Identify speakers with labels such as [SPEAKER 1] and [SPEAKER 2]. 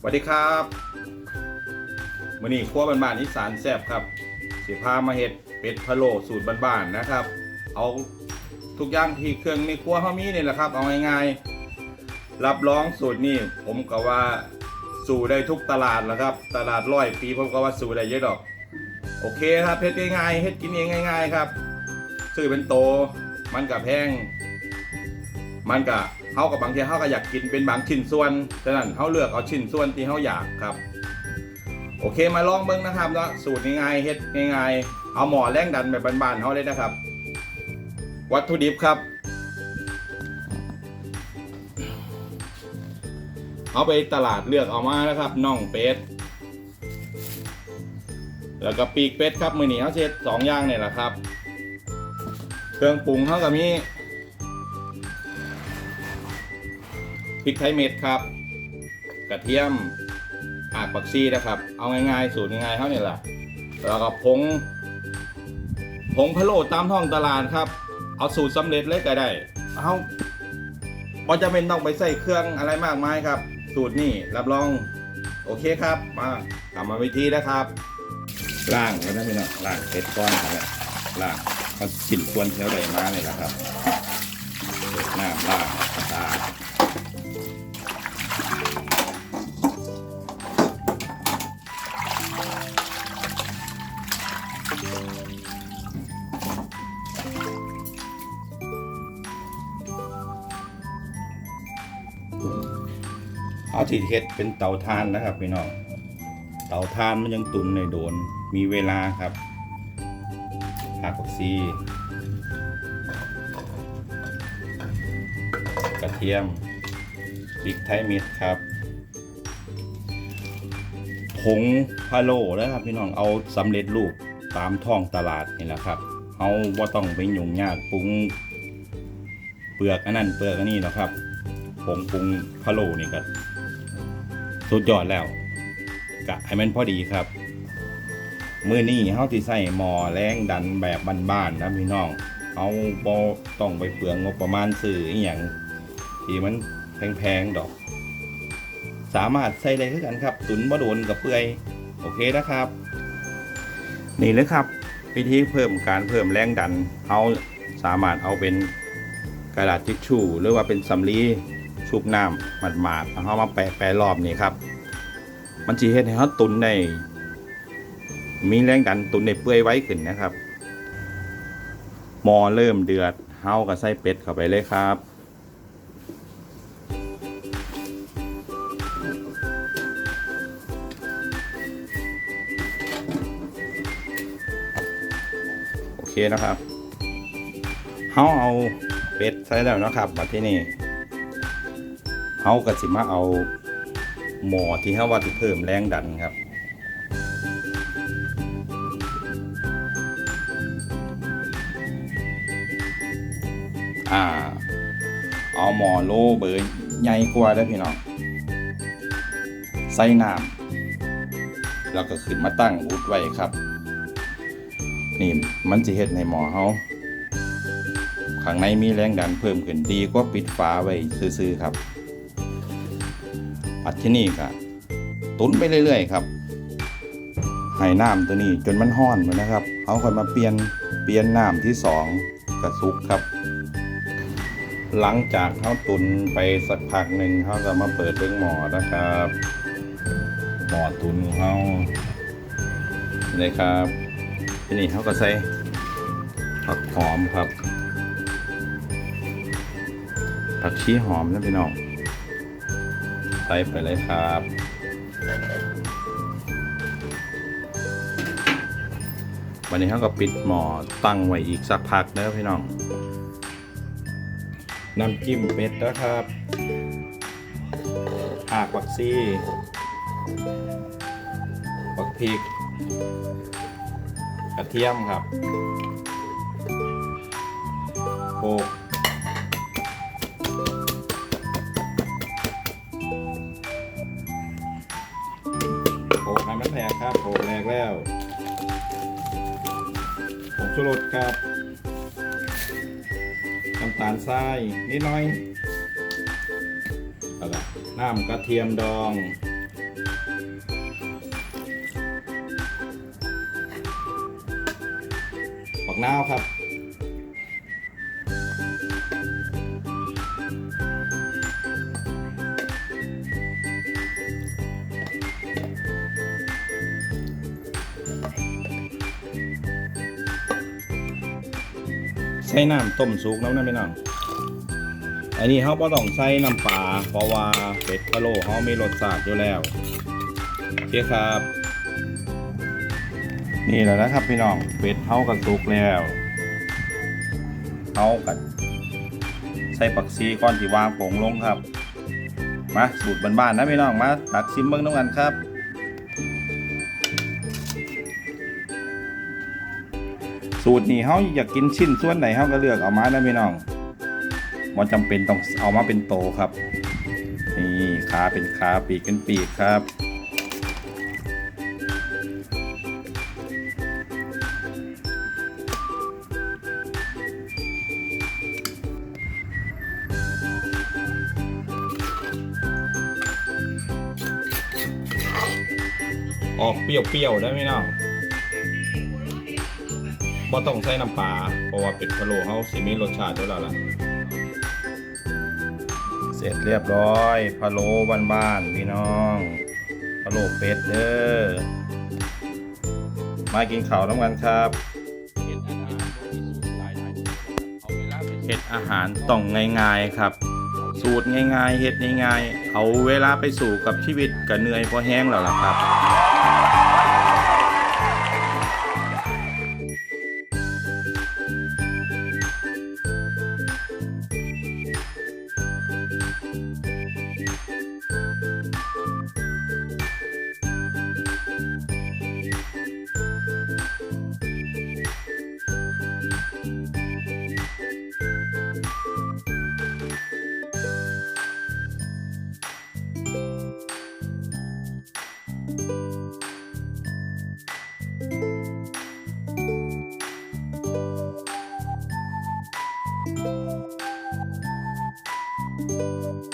[SPEAKER 1] สวัสดีครับมื้อนี้ครัวบ้านๆอีสานแซ่บครับสิพามาเฮ็ดเป็ดพะโล้สูตรบ้านๆนะครับ เอาทุกอย่างที่เครื่องในครัวเฮามีนี่แหละครับ เอาง่ายๆรับรองสูตรนี้ผมก็ว่าสู่ได้ทุกตลาดแล้วครับ ตลาดร้อยปีผมก็ว่าสู่ได้เยอะดอก โอเคครับเฮ็ดง่ายๆเฮ็ดกินเองง่าย ๆ ครับซื้อเป็นโต มันกับแพงมันก็ เฮากับบางทีเฮาก็อยากกินเป็นบางชิ้นส่วนฉะนั้นเฮาเลือกเอาชิ้นส่วนที่เฮาอยากครับ โอเคมาลองเบิ่งนะครับแล้วสูตรง่ายๆเฮ็ดง่ายๆ เอาหม้อแรงดันแบบบานๆเฮาเลยนะครับ วัตถุดิบครับ เอาไปตลาดเลือกเอามานะครับน่องเป็ดแล้วก็ปีกเป็ดครับมือนี้เขาเช็ดสองอย่างเนี่ยแหละครับ เครื่องปรุงเขาก็มี พริกไทยเม็ดครับ กระเทียมอากปักซีนะครับ เอาง่ายๆ สูตรง่ายๆเท่านี้แหละแล้วก็ผงผงพะโล้ตามท้องตลาดครับ เอาสูตรสำเร็จเลยก็ได้ เอาพอจะเป็นต้องไปใส่เครื่องอะไรมากมายครับ สูตรนี่รับรอง โอเคครับ มากลับมาวิธีนะครับล่างแล้วนะพี่น้องล่างเป็ดก้อนนะล่างมันกลิ่นควรเที่ยวใดมาเลยนะครับเปิดน้ำล่างตา เอาที่เฮ็ดเป็นเตาถ่านนะครับพี่น้องเตาถ่านมันยังตุนในโดนมีเวลาครับหักผักซีกระเทียมพริกไทยเม็ดครับผงพะโล้นะครับพี่น้องเอาสำเร็จรูปตามท้องตลาดนี่แหละครับเอาว่าต้องไปยุ่งยากปรุงเปลือกอันนั้นเปลือกอันนี้นะครับผงปรุงพะโล้นี่ก็ สุดยอดแล้วกะให้มันพอดีครับ มือนี้เฮาที่ใส่หมอแรงดันแบบบ้านๆนะพี่น้องเอาบต้องไปเปลืองงบประมาณซื้ออีหยังที่มันแพงๆดอก สามารถใส่ได้คือกันครับ ตุนบ่โดนกับเปื่อยโอเคนะครับ นี่เลยครับวิธีเพิ่มการเพิ่มแรงดันเอาสามารถเอาเป็นกระดาษทิชชู่หรือว่าเป็นสำลี ชุบน้ำหมาดๆเอาเขามาแปะแปะรอบนี่ครับ มันจีเฮ็ดให้เขาตุนได้มีแรงดันตุนได้เปื่อยไว้ขึ้นนะครับหมอเริ่มเดือดเฮากับไส้เป็ดเข้าไปเลยครับโอเคนะครับเฮาเอาเป็ดใส่แล้วนะครับมาที่นี่ เขาก็สิมาเอาหมอที่เขาว่าที่เพิ่มแรงดันครับอ่าเอาหมอโลเบอร์ใหญ่กว่าได้พี่น้องใส่น้ำแล้วก็ขึ้นมาตั้งอุดไว้ครับ นี่มันจะเฮ็ดในหมอเขาข้างในมีแรงดันเพิ่มขึ้นดีกว่าปิดฝาไว้ซื่อๆครับ ปัดที่นี่ก็ตุนไปเรื่อยๆครับให้น้ำตัวนี้จนมันห้อนหมดนะครับเขาค่อยมาเปลี่ยนเปลี่ยนน้ำที่สองกระซุกครับ หลังจากเขาตุนไปสักพักหนึ่งเขาจะมาเปิดเรื่องหมอนะครับหมอตุนของเขาเลยครับทีนี้เขาก็ใส่ผักหอมครับผักชีหอมนะพี่น้อง ใส่ไปเลยครับวันนี้เขาก็ปิดหม้อตั้งไว้อีกสักพักเด้อพี่น้อง น้ำจิ้มเป็ดนะครับหากบักซี่บักพริก กระเทียมครับโขก มันแตกครับโขลกแรกแล้วผงชูรสครับน้ำตาลทรายนิดหน่อยแล้วก็น้ำกระเทียมดองปักนาวครับ ใส่น้ำต้มสุกน้ำนั่นไม่น้องอันนี้เขาบ่ต้องใส่น้ำปลาเพราะว่าเป็ดพะโล้เขามีรสชาติอยู่แล้วโอเคครับ นี่แหละนะครับพี่น้องเป็ดเขากับสุกแล้วเขากับใส่ปักซีก่อนที่วางโป่งลงครับ มาสูตรบ้านๆนะพี่น้องมาตักซิมเบิ้งน้ำกันครับ สูตรนี้เขาอยากกินชิ้นส่วนไหนเขาก็เลือกเอามาได้พี่น้องว่าจำเป็นต้องเอามาเป็นโตครับ นี่ขาเป็นขาปีกเป็นปีกครับออกเปรี้ยวๆได้ไหมน้อง บ่ต้องใส่น้ำปลาเพราะว่าเป็ดพะโล้เขาสิมีรสชาติด้วยแล้วล่ะเสร็จเรียบร้อยพะโล้บ้านๆพี่น้องพะโล้เป็ดเด้อมากินข้าวน้ำกันครับเฮ็ดอาหารต้องง่ายๆครับ สูตรง่ายๆเฮ็ดง่ายๆเอาเวลาไปสู่กับชีวิตก็เหนื่อยพอแห้งแล้วล่ะครับ
[SPEAKER 2] Música